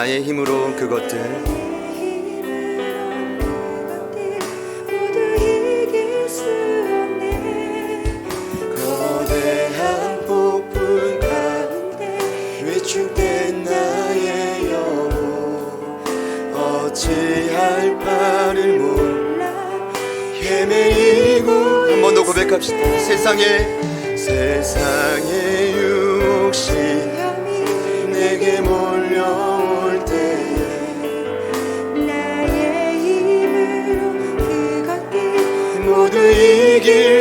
나의 힘으로 그것들. 모두 이길 수 없네 거대한 폭풍 가운데 위축된 나의 영혼. 어찌할 바를 몰라. 헤매이고 한 번 더 고백합시다. 세상에. 세상의 유혹시 내게 몰려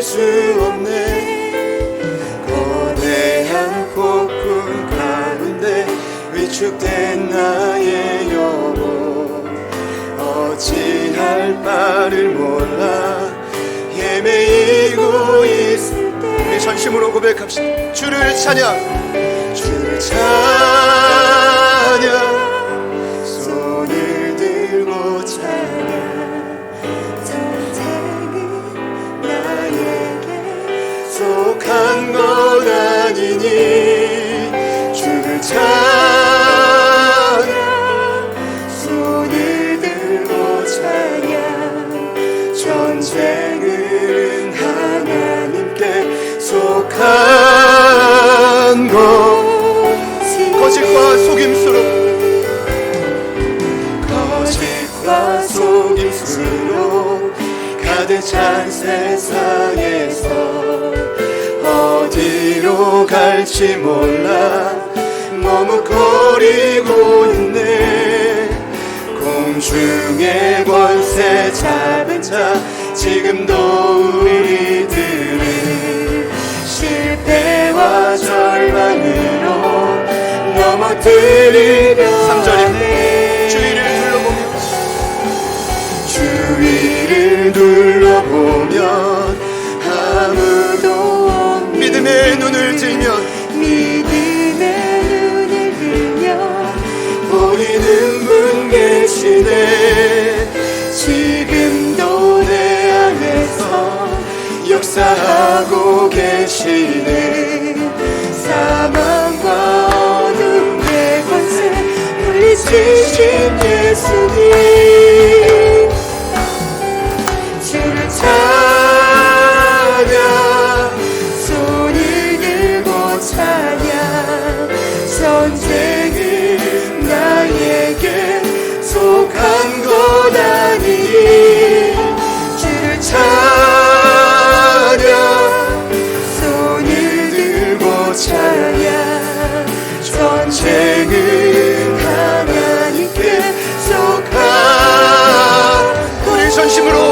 수 없네. 거대한 폭풍 가운데 위축된 나의 영혼. 어찌할 바를 몰라. 헤매이고 있을 때 우리 전심으로 고백합시다. 주를 찬양. 주를 찬양 세상에서 어디로 갈지 몰라. 머뭇거리고 있네. 공중의 권세 잡은 자 지금도 우리들을 실패와 절망으로 넘어뜨리려 3절입 보이는 분 계시네. 지금도 내 안에서 역사하고 계시네. 사망과 어둠의 권세 물리치신 예수님 전심으로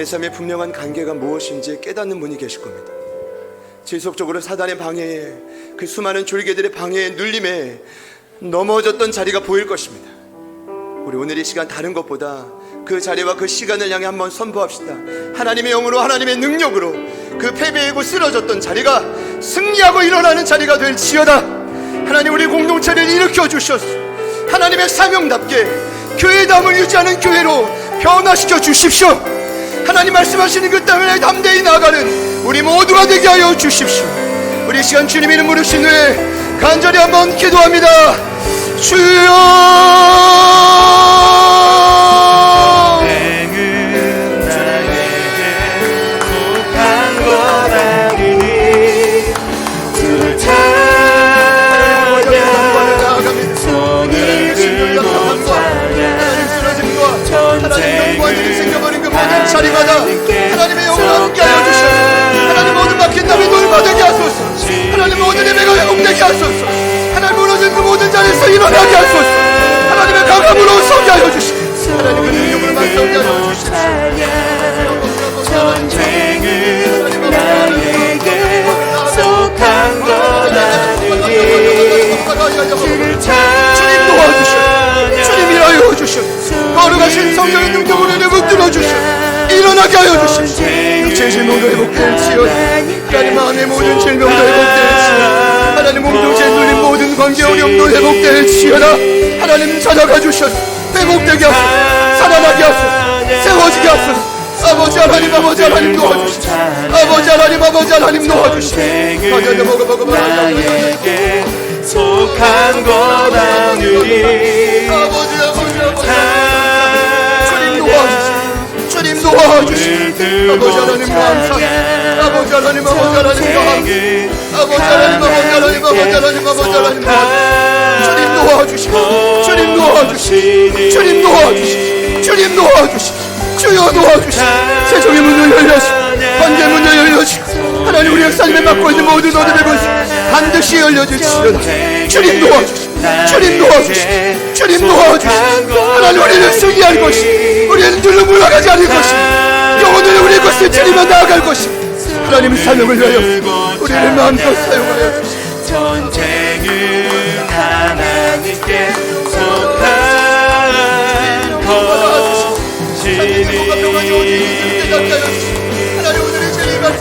내 삶의 분명한 관계가 무엇인지 깨닫는 분이 계실 겁니다 지속적으로 사단의 방해에 그 수많은 졸개들의 방해에 눌림에 넘어졌던 자리가 보일 것입니다. 우리 오늘 이 시간 다른 것보다 그 자리와 그 시간을 향해 한번 선포합시다. 하나님의 영으로 하나님의 능력으로 그 패배이고 쓰러졌던 자리가 승리하고 일어나는 자리가 될 지어다. 하나님 우리 공동체를 일으켜 주셨소. 하나님의 사명답게 교회담을 유지하는 교회로 변화시켜 주십시오. 하나님 말씀하시는 그 땅을 담대히 나가는 우리 모두가 되게 하여 주십시오. 우리 시간 주님 이름 부르신 후에 간절히 한번 기도합니다. 주여! 전쟁을 모든 자리마다 하나님의 영을 함께 하여 주시오 하나님 모든 막힌 담이 돌받게 하소서. 하나님 모든 예배가 회복되게 하소서. 하나님 무너진 그 모든 자리에서 일어나게 하소서. 하나님의 강함으로 서게 하여 주시오 하나님의 능력으로 만성게 하여 주시오 전쟁은 나에게 속한 것 아니니 주님 도와주시오 주님 이하여 주시오 거룩하신 성령의 능력으로 주시오. 육체의 질병도 회복될지어다 하나님 마음의 모든 질병도 회복될지어다. 하나님 공동체에 눌린 모든 관계 어려움도 회복될지어다. 하나님 찾아가 주셔서 회복되게 하소서. 살아나게 하소서. 세워지게 하소서. 아버지 하나님 아버지 하나님 도와주시오 아버지 하나님 아버지 하나님 도와주시오 나에게 속한 아버지 아버지 아버지 도와주시오 아버지 하나님 감사합니다 아버지 하나님 아버지 하나님 감사합니다 아버지 하나님 아버지 하나님 아버지 하나님 아버지 하나님 주님 도와주시오 주님 도와주시오 주님 도와주시오 주님 도와주시오 주여 도와주시오 세상의 문을 열려주시오 관계 문을 열려주시오 하나님 우리 역사님에 맡고 있는 모든 어둠의 문 반드시 열려주시오다 주님 도와주시오 주님 도와주시오 주님 도와주시오 하나님 우리를 승리할 것이 우리는 둘로 물러가지 않을 것이 영혼을 우리 것을 지리며 나아갈 것이 하나님 사명을 위하여 우리를 마음껏 사용하여 전쟁은 하나님께 속한 것이니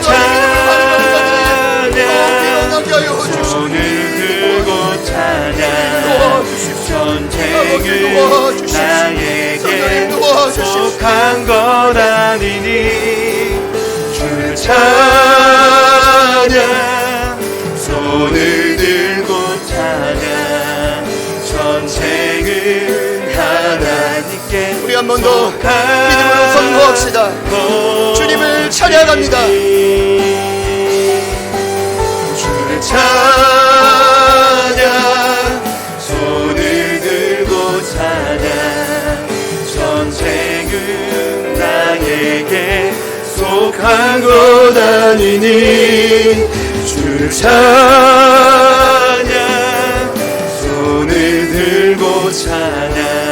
찬양 손을 들 전쟁은 나에게 속한 것 아니니 주를 찬양 손을 들고 찬양 전쟁은 하나님께 우리 한 번 더 믿음으로 선포합시다. 주님을 찬양합니다. 주를 찬양 주를 찬양 손을 들고 찬양